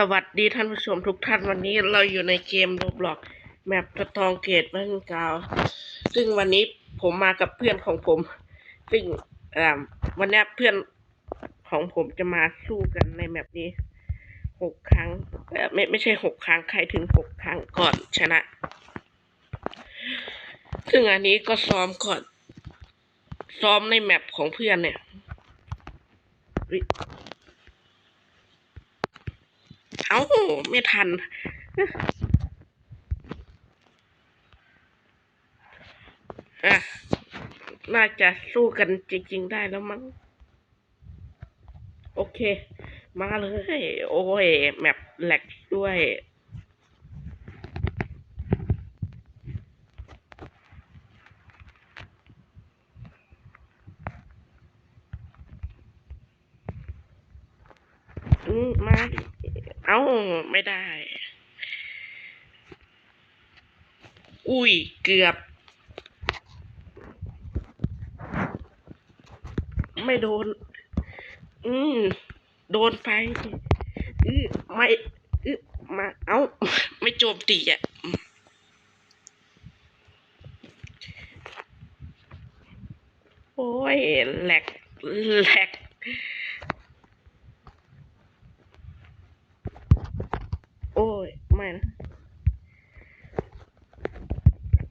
สวัสดีท่านผู้ชมทุกท่านวันนี้เราอยู่ในเกมโรบล็อกแมปสตองเกตบ้านกาว ซึ่งวันนี้ผมมากับเพื่อนของผม ซึ่งวันนี้เพื่อนของผมจะมาสู้กันในแมปนี้หกครั้งเอ่ไม่ไม่ใช่หกครั้งใครถึงหกครั้งก่อนชนะ ซึ่งอันนี้ก็ซ้อมก่อน ซ้อมในแมปของเพื่อนเนี่ย เอ้า ไม่ทันอะน่าจะสู้กันจริง ๆ ได้แล้วมั้ง โอเค มาเลย โอ้ย แมปแหลกด้วยอืมมา เอ้าไม่ได้ อุ้ยเกือบ ไม่โดน อืมโดนไปอือไม่อือมาเอ้า ไม่โจมตีอะโอ้ยแหลกแหลก โอ้ย ไม่นะ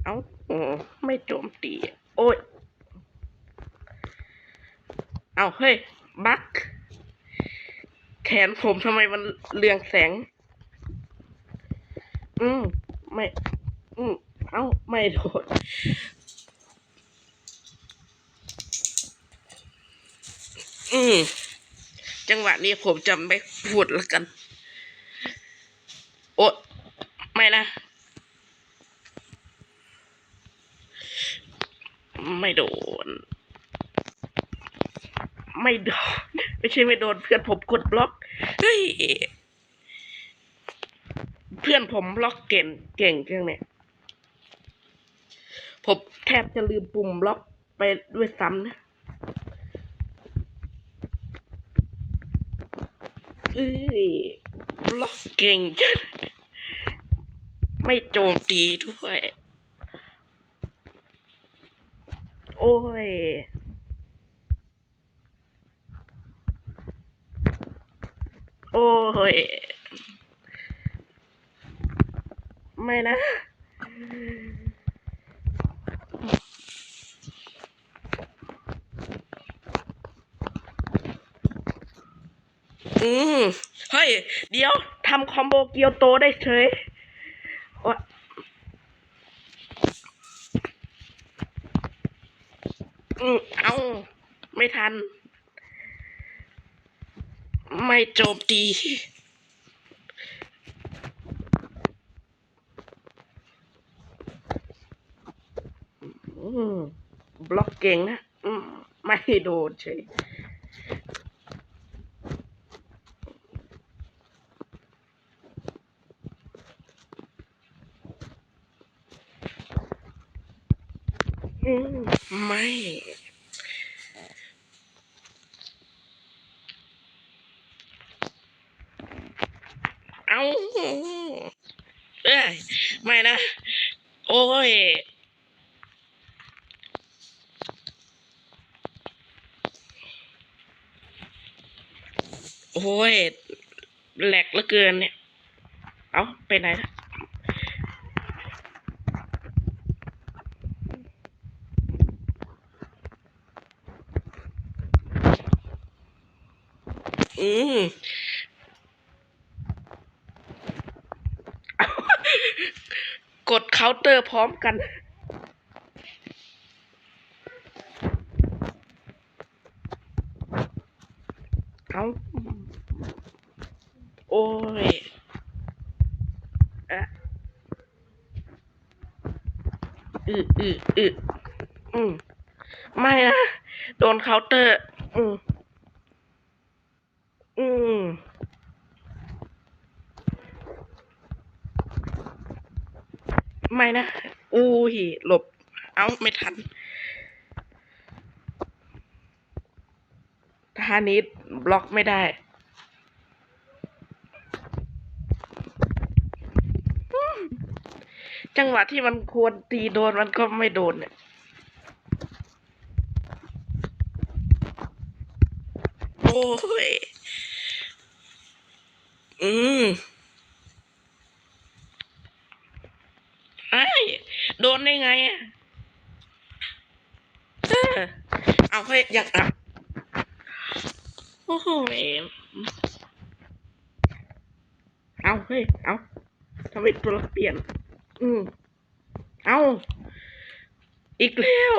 เอ้าโอ้ไม่ โจมตี โอ้ย เอาเฮ้ย บัก แขนผมทำไมมันเรืองแสง อืม ไม่ อืม เอ้า ไม่โดนอืม จังหวะนี้ผมจะไม่พูดแล้วกัน โอ้ไม่นะ ไม่โดน ไม่โดน ไม่ใช่ไม่โดนเพื่อนผมกดบล็อก เฮ้ย เพื่อนผมบล็อกเก่งเก่งจังเนี่ย ผมแทบจะลืมปุ่มบล็อกไปด้วยซ้ำนะเอ้ยบล็อกเก่งจังไม่โจมตีด้วย โอ้ยโอ้ย ไม่นะ อืม เฮ้ย เดี๋ยวทำคอมโบเกียวโตได้เฉยโอ๊ยอืมเอา ไม่ทันไม่โจมตีบล็อกเก่งนะไม่โดนเฉยไม่ เอาเอ้ยไม่นะ โอ้ยโอ้ยแหลกเหลือเกินเนี่ย เอาไปไหนละอืม กดเคาน์เตอร์พร้อมกัน เอาโอ้ยอะอืออืออืออืมไม่นะ โดนเคาน์เตอร์ ฮานิดบล็อกไม่ได้จังหวะที่มันควรตีโดนมันก็ไม่โดนเนี่ยโอ้ย อืมไอ้โดนได้ไงอะ เอาให้อยากอะ โอ้โหเอาเฮ้ย เอาทำไมตัวเราเปลี่ยน อืมเอาอีกแล้ว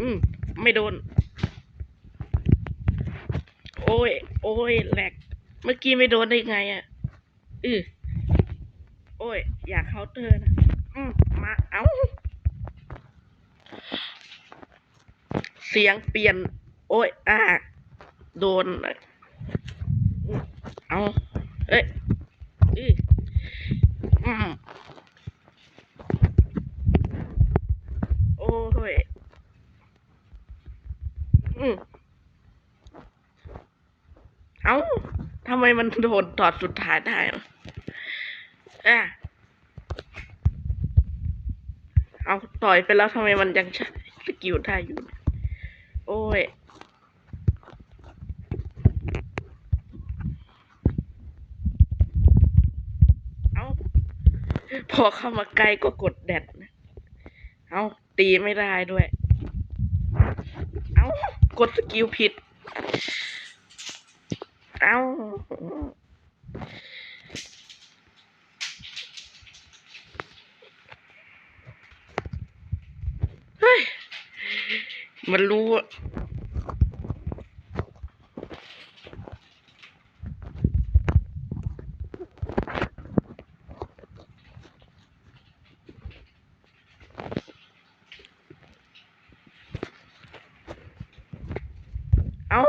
อืม ไม่โดน โอ้ย โอ้ย แหลก เมื่อกี้ไม่โดนได้ไงอะ อือโอ้ย อยากเคาน์เตอร์นะ อืม มา เอ้า เสียงเปลี่ยน โอ้ยอ่าโดน เอาเอ้ยอืออืมโอ้ยอืมเอ้าทำไมมันโดนตอดสุดท้ายได้อะอะเอาต่อยไปแล้วทำไมมันยังใช้สกิลได้อยู่ โอ้ย เอาพอเข้ามาไกลก็กดแดดนะ เอาตีไม่ได้ด้วย เอากดสกิลผิด เอาเฮ้ย มันรู้เอา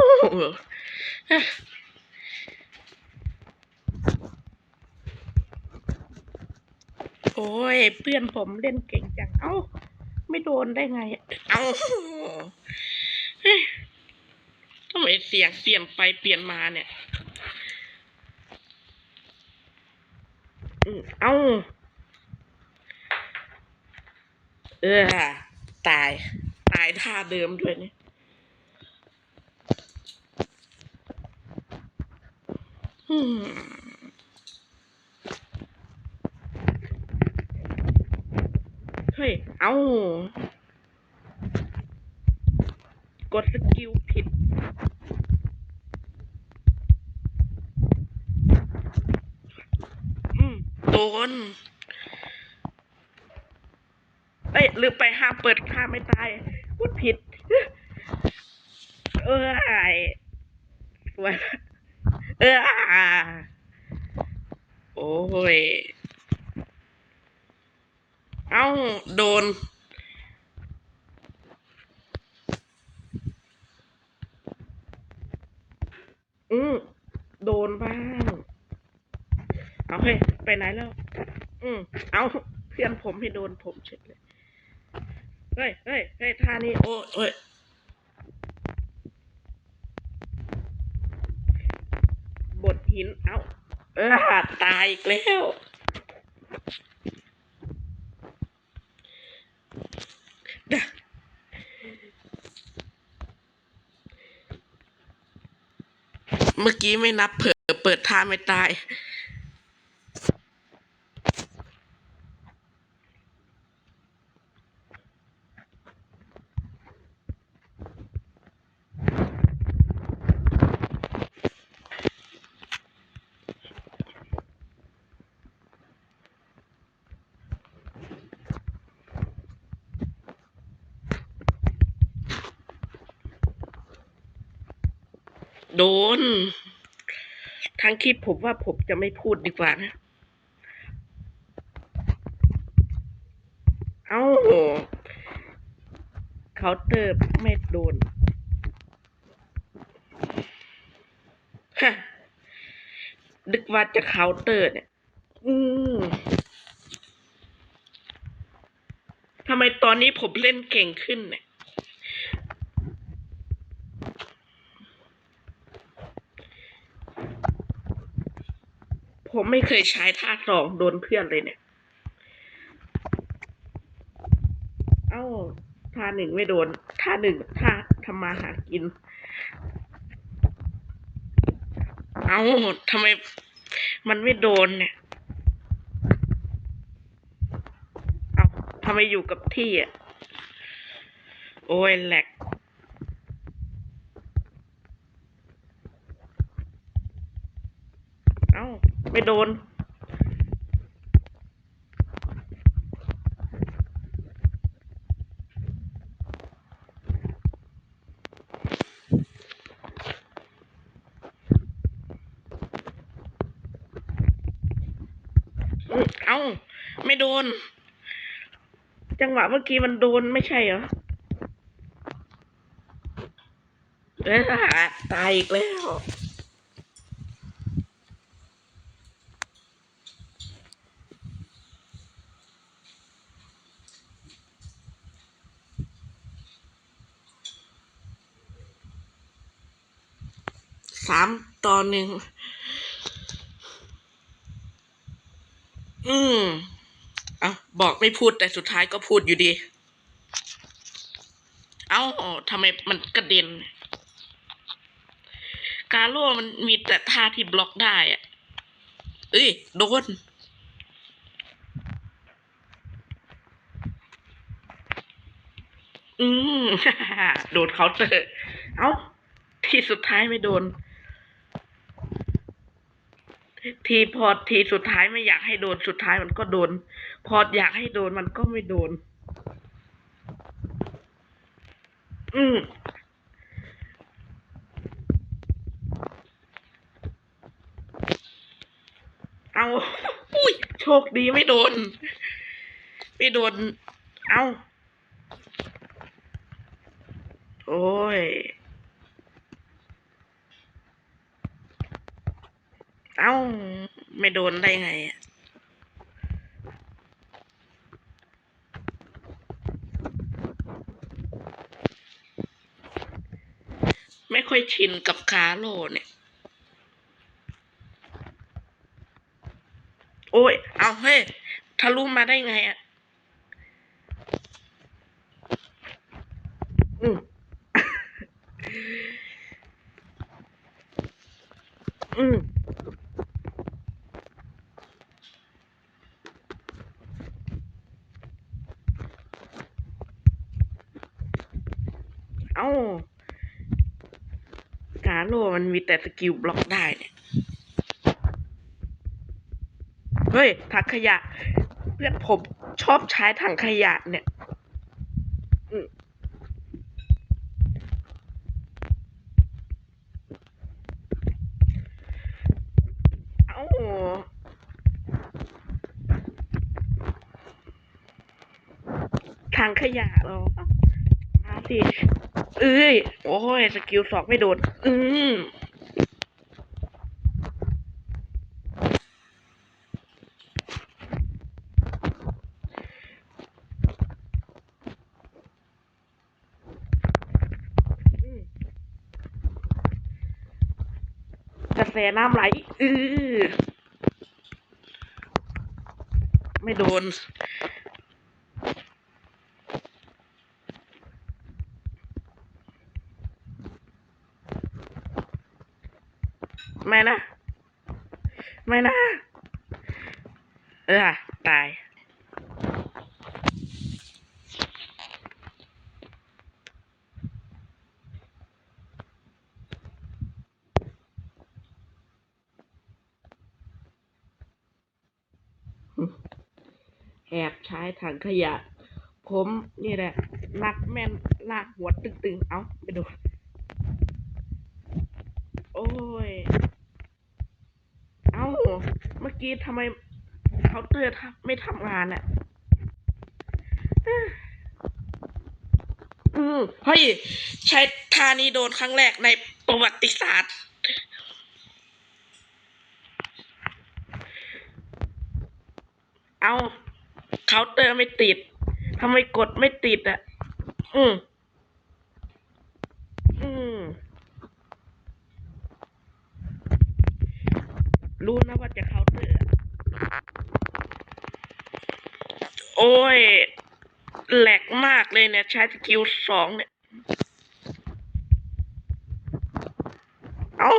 โอ้ย เพื่อนผมเล่นเก่งจัง เอ้า ไม่โดนได้ไงอะเอ้าเฮ้ยทำไมเสียงเปลี่ยนไปเปลี่ยนมาเนี่ยอืมเอ้าเออตาย ตายท่าเดิมด้วยเนี่ยอืม เฮ้ย เอา กดสกิลผิด อืมโดนเอ้ยลืมไปห้ามเปิดห้ามไม่ตายกดผิด เออไอ้สวยเออ โอ้ย เอ้า โดน อืมโดนบ้าง เอาเฮ้ยไปไหนแล้ว อืมเอาเพื่อนผมให้โดนผมเฉยเลย เฮ้ยเฮ้ยเฮ้ยท่านี้โอ้ยโอ้ยบดหิน เอาเออตายอีกแล้ว เมื่อกี้ไม่นับเผลอเปิดท่าไม่ตาย โดน ทั้งคลิปผมว่าผมจะไม่พูดดีกว่านะ เอ้าเคาน์เตอร์ไม่โดนฮะนึกว่าจะเคาน์เตอร์เนี่ย อืมทำไมตอนนี้ผมเล่นเก่งขึ้นเนี่ย ผมไม่เคยใช้ท่าสองโดนเพื่อนเลยเนี่ย เอ้าท่าหนึ่งไม่โดนท่าหนึ่งท่าทำมาหากิน เอ้าทำไมมันไม่โดนเนี่ย เอ้าทำไมอยู่กับที่อะ โอ้ยแหลก เอ้า ไม่โดน เอ้า ไม่โดน จังหวะเมื่อกี้มันโดนไม่ใช่เหรอเอ้ตายอีกแล้ว สามต่อ หนึ่ง อืมเอาบอกไม่พูดแต่สุดท้ายก็พูดอยู่ดี เอ้าทำไมมันกระเด็น กาโร่มันมีแต่ท่าที่บล็อกได้อะเอ้ย โดนอืม โดนเคาน์เตอร์ เอ้า ที่สุดท้ายไม่โดน ทีพอทีสุดท้ายไม่อยากให้โดนสุดท้ายมันก็โดน พออยากให้โดนมันก็ไม่โดน อืมเอาอุ้ยโชคดีไม่โดน ไม่โดน เอาโอ้ย เอ้า ไม่โดนได้ไงอะไม่ค่อยชินกับคาโลเนี่ย โอ้ย เอาเฮ้ยทะลุมาได้ไงอะอืมอืม เอ้ากา โลมันมีแต่สกิลบล็อกได้เนี่ย เฮ้ย ถังขยะ เพื่อนผมชอบใช้ถังขยะเนี่ยอืมเอ้าถังขยะเหรอมาสิ เอ้ย โอ้ย สกิลสองไม่โดน อืมอืมกระแสน้ำไหลอือไม่โดน ไม่นะ ไม่นะ เออตาย แอบใช้ถังขยะ ผมนี่แหละ นักแม่นลากหัวตึงๆ เอาไปดู โอ้ย เอ้า เมื่อ กี้ทำไมเคาน์เตอร์ทำไม่ทำงานอะอืมเฮ้ย ใช้ท่านี้โดนครั้งแรกในประวัติศาสตร์ เอาเคาน์เตอร์ไม่ติดทำไมกดไม่ติดอะ อืมอืมรู้นะว่าจะเคาน์เต โอ้ย แหลกมากเลยเนี่ย ใช้สกิลสองเนี่ย เอา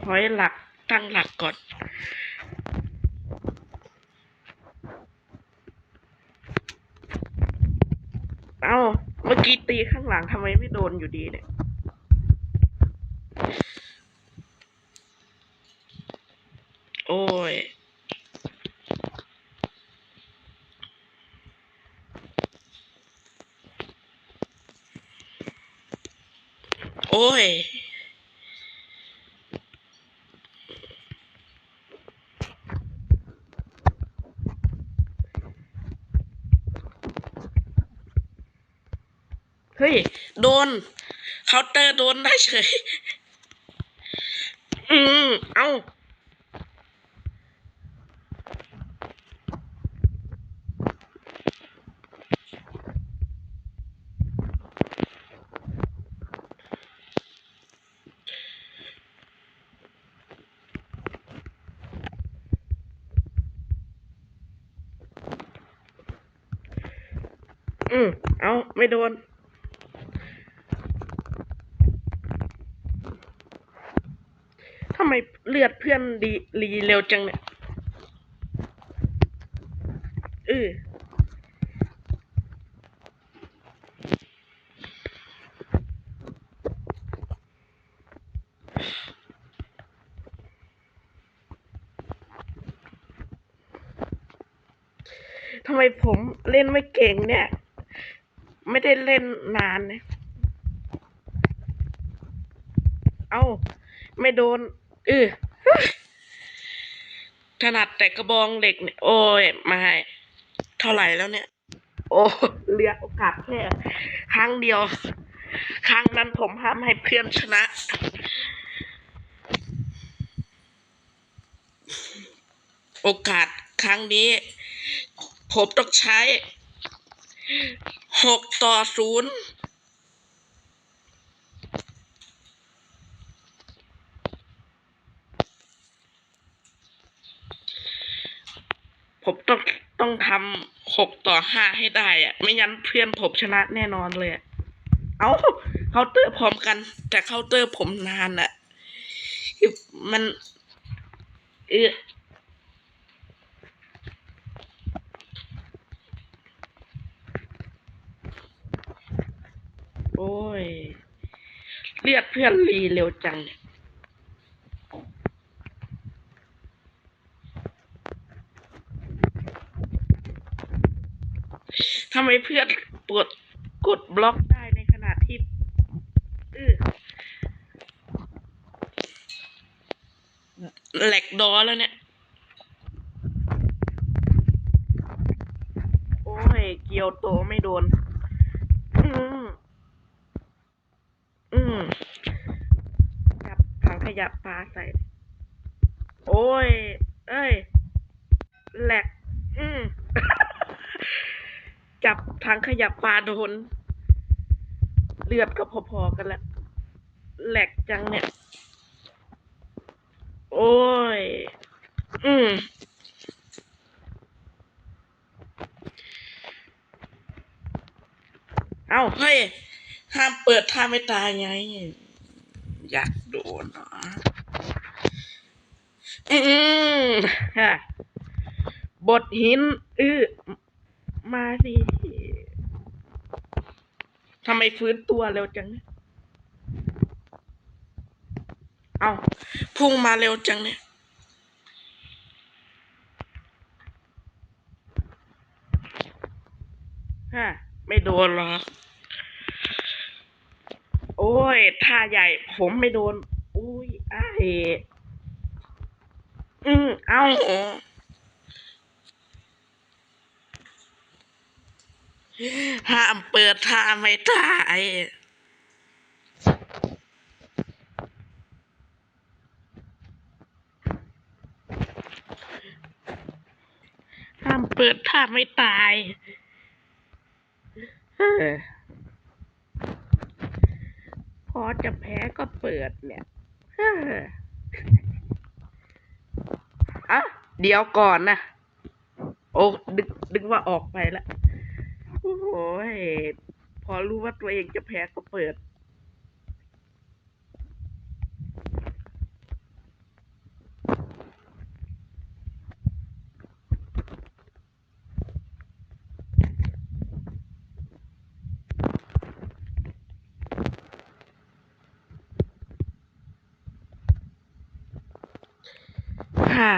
พอยหลักตั้งหลักก่อน เอาเมื่อกี้ตีข้างหลังทำไมไม่โดนอยู่ดีเนี่ย อ้ยโอ้ย เฮ้ย โดน เคาน์เตอร์โดนได้เฉย อืม เอ้า อืมเอาไม่โดน ทำไมเลือดเพื่อนดีรีเร็วจังเนี่ยเออทำไมผมเล่นไม่เก่งเนี่ย ไม่ได้เล่นนานเนี่ยเอาไม่โดนเออถนัดแต่กระบองเหล็กเนี่ยโอ้ยม่เท่าไหร่แล้วเนี่ย โอ้เหลือโอกาสแค่ครั้งเดียว ครั้งนั้นผมห้ามให้เพื่อนชนะ โอกาสครั้งนี้ ผมต้องใช้ หกต่อศูนย์ผมต้องต้องทำหกต่อห้าให้ได้อะไม่งั้นเพื่อนผมชนะแน่นอนเลยเอาเคาน์เตอร์พร้อมกัน แต่เคาน์เตอร์ผมนานอะมันเออ อ้ย เรียกเพื่อนรีเร็วจังเนี่ยทำไมเพื่อนปวดกดบล็อกได้ในขณะที่อื้อแหลกดอแล้วเนี่ย โอ้ย เกียวโตไม่โดน อืมอืมจับถังขยะปลาใส่ โอ้ย เอ้ย แหลก อืม จับ ถังขยะปลาโดน เลือดก็พอๆกันแหละแหลกจังเนี่ย โอ้ย อืมเอาเฮ้ย ห้ามเปิดถ้าไม่ตายไง อยากโดนเหรออืมฮะบทหิน อื้อ มาสิ ทำไมฟื้นตัวเร็วจังเนี่ยเอาพุ่งมาเร็วจังเนี่ย ฮะ ไม่โดนหรอ โอ้ยท่าใหญ่ ผมไม่โดน อุ้ยไอ้อืม เอา ห้ามเปิดท่าไม่ตายห้ามเปิดท่าไม่ตายเออพอจะแพ้ก็เปิดเนี่ยเออเอเดี๋ยวก่อนนะ โอ้ดึกดึกว่าออกไปแล้ว โอ้โหพอรู้ว่าตัวเองจะแพ้ก็เปิด ค่ะ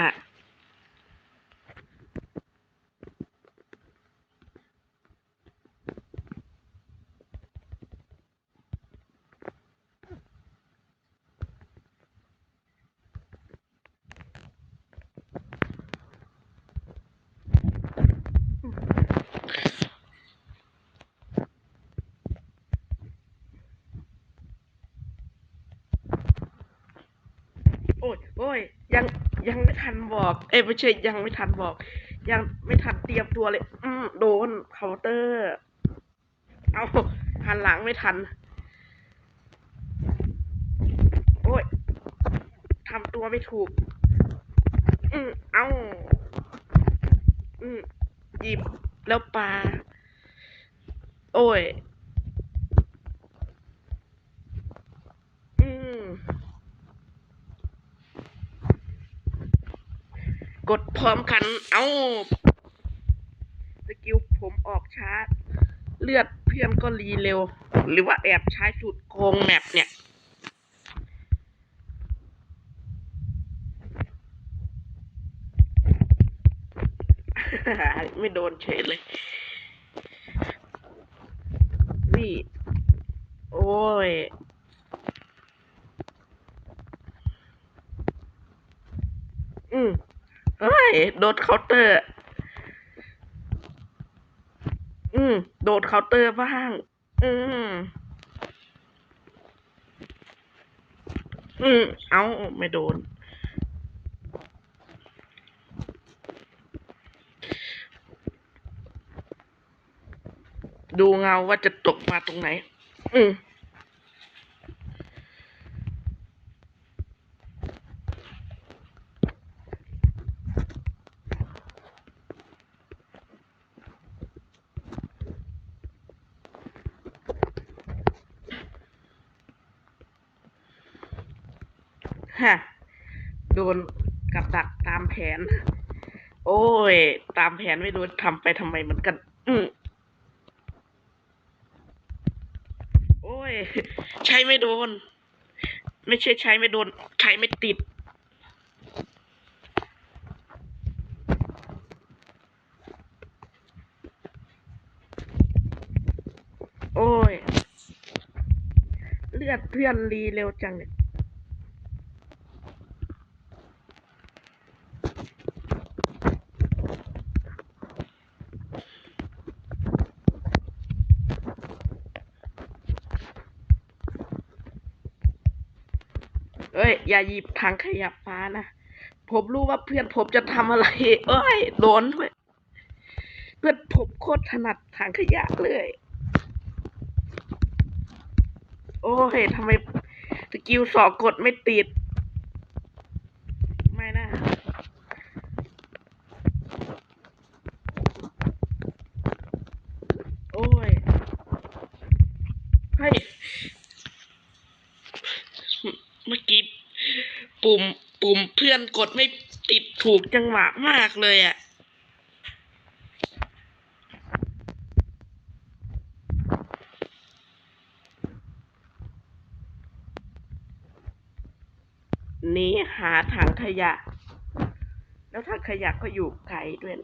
โอ้ยโอ้ยยังยังไม่ ทันบอก เอ้ยไม่ใช่ยังไม่ทันบอก ยังไม่ทันเตรียมตัวเลย อืมโดนเคาน์เตอร์ เอาหันหลังไม่ทัน โอ้ยทำตัวไม่ถูก อืมเอาอืมหยิบแล้วปาโอ้ย อืม กดพร้อมกัน เอาสกิลผมออกช้าเลือดเพื่อนก็รีเร็ว หรือว่าแอบใช้สูตรโกงแมปเนี่ย ไม่โดนเฉยเลย นี่ โอ้ยอืม เฮ้ย โดนเคาน์เตอร์ อืม โดนเคาน์เตอร์บ้าง อืม อืม เอาไม่โดน ดูเงาว่าจะตกมาตรงไหน อืม ฮะโดนกับดักตามแผน โอ้ย ตามแผนไม่รู้ทำไปทำไมเหมือนกัน อืมโอ้ย ใช้ไม่โดน ไม่ใช่ใช้ไม่โดน ใช้ไม่ติดโอ้ย เลือดเพื่อนรีเร็วจังเนี่ย เอย่าหยิบถังขยะฟ้านะผมรู้ว่าเพื่อนผมจะทำอะไร เอ้ยโดนด้วยเพื่อนผมโคตรถนัดถังขยะเลย โอ้ยทำไมสกิลสอกกดไม่ติด ไม่นะ โอ้ย เฮ้ย เมื่อกี้ ปุ่มเพื่อนกดไม่ติดถูกจังหวะมากเลยอะ่ะหนีหาถังขยะ แล้วถังขยะก็อยู่ไกลด้วย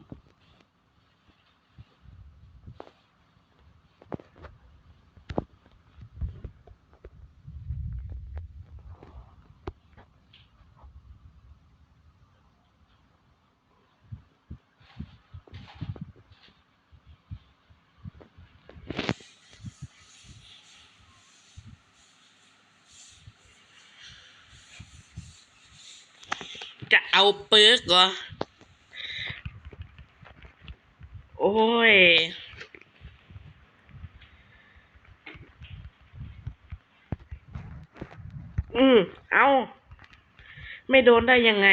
เอาปิร์กเหรอ โอ้ย อืม เอา ไม่โดนได้ยังไง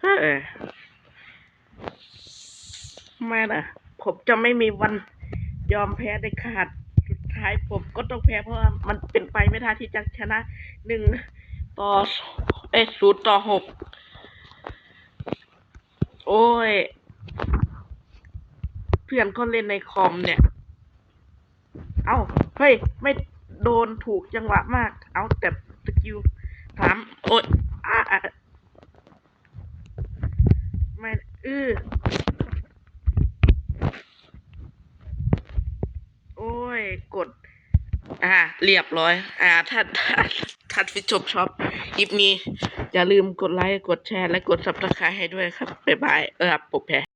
เออไม่นะ ผมจะไม่มีวันยอมแพ้ได้ขาด สุดท้ายผมก็ต้องแพ้เพราะว่ามันเป็นไปไม่ได้ที่จะชนะหนึ่งต่อเอ้ศูนย์ต่อหกโอ้ย เพื่อนก็เล่นในคอมเนี่ย เอ้า เฮ้ย ไม่โดนถูกจังหวะมาก เอาแต่สกิลสามโอ้ยอะอะไม่ อือโอ้ย กด อ่า เรียบร้อย อ่าถ้าถ้าถ้าฟิชชมชอบคลิปนี้ อย่าลืมกดไลค์ กดแชร์ และกดซับสไครต์ให้ด้วยครับ บ๊ายบาย เออผมแพ้